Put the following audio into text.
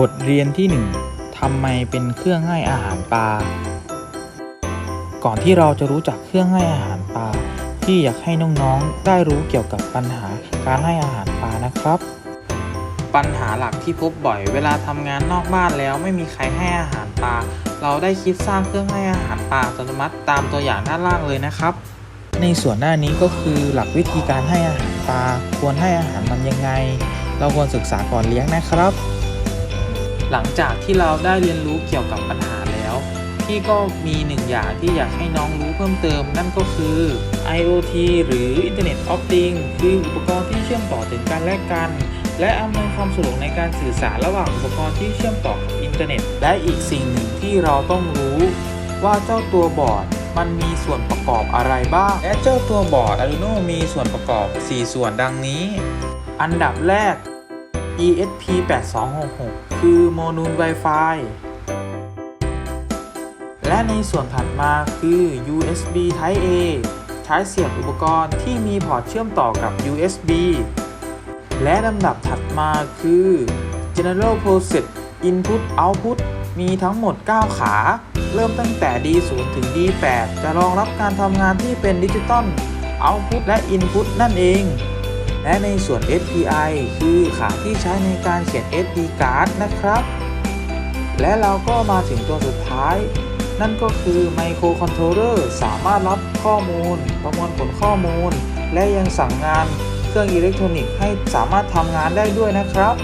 บทเรียนที่ 1ทำไมเป็นเครื่องให้อาหารปลา ก่อนที่เราจะรู้จักเครื่องให้อาหารปลา ที่อยากให้น้องๆ ได้รู้เกี่ยวกับปัญหาการให้อาหารปลานะครับ ปัญหาหลักที่พบบ่อยเวลาทำงานนอกบ้านแล้วไม่มีใครให้อาหารปลา เราได้คิดสร้างเครื่องให้อาหารปลาอัตโนมัติตามตัวอย่างด้านล่างเลยนะครับ ในส่วนหน้านี้ก็คือหลักวิธีการให้อาหารปลา ควรให้อาหารมันยังไง เราควรศึกษาก่อนเลี้ยงนะครับ หลังจากที่เราได้เรียนรู้เกี่ยวกับปัญหาแล้ว พี่ก็มีหนึ่งอย่างที่อยากให้น้องรู้เพิ่มเติม นั่นก็คือ IoT หรือ Internet of Things คืออุปกรณ์ที่เชื่อมต่อถึงกันและกัน และอำนวยความสะดวกในการสื่อสารระหว่างอุปกรณ์ที่เชื่อมต่อกับอินเทอร์เน็ต และอีกสิ่งหนึ่งที่เราต้องรู้ว่าเจ้าตัวบอร์ดมันมีส่วนประกอบอะไรบ้าง และเจ้าตัวบอร์ด Arduino มีส่วนประกอบ 4 ส่วนดังนี้ อันดับแรก ESP8266 คือโมนูล Wi-Fi และในส่วนถัดมาคือ USB Type A ใช้เสียบอุปกรณ์ที่มีพอร์ตเชื่อมต่อกับ USB และลำดับถัดมาคือ General Process Input Output มีทั้งหมด 9 ขา เริ่มตั้งแต่ D0 ถึง D8 จะรองรับการทำงานที่เป็นดิจิตอล Output และ Input นั่นเอง และในส่วน SPI คือขาที่ใช้ในการเขียน SD card นะครับ และเราก็มาถึงตัวสุดท้าย นั่นก็คือไมโครคอนโทรลเลอร์สามารถรับข้อมูล ประมวลผลข้อมูล และยังสั่งงานเครื่องอิเล็กทรอนิกส์ให้สามารถทำงานได้ด้วยนะครับ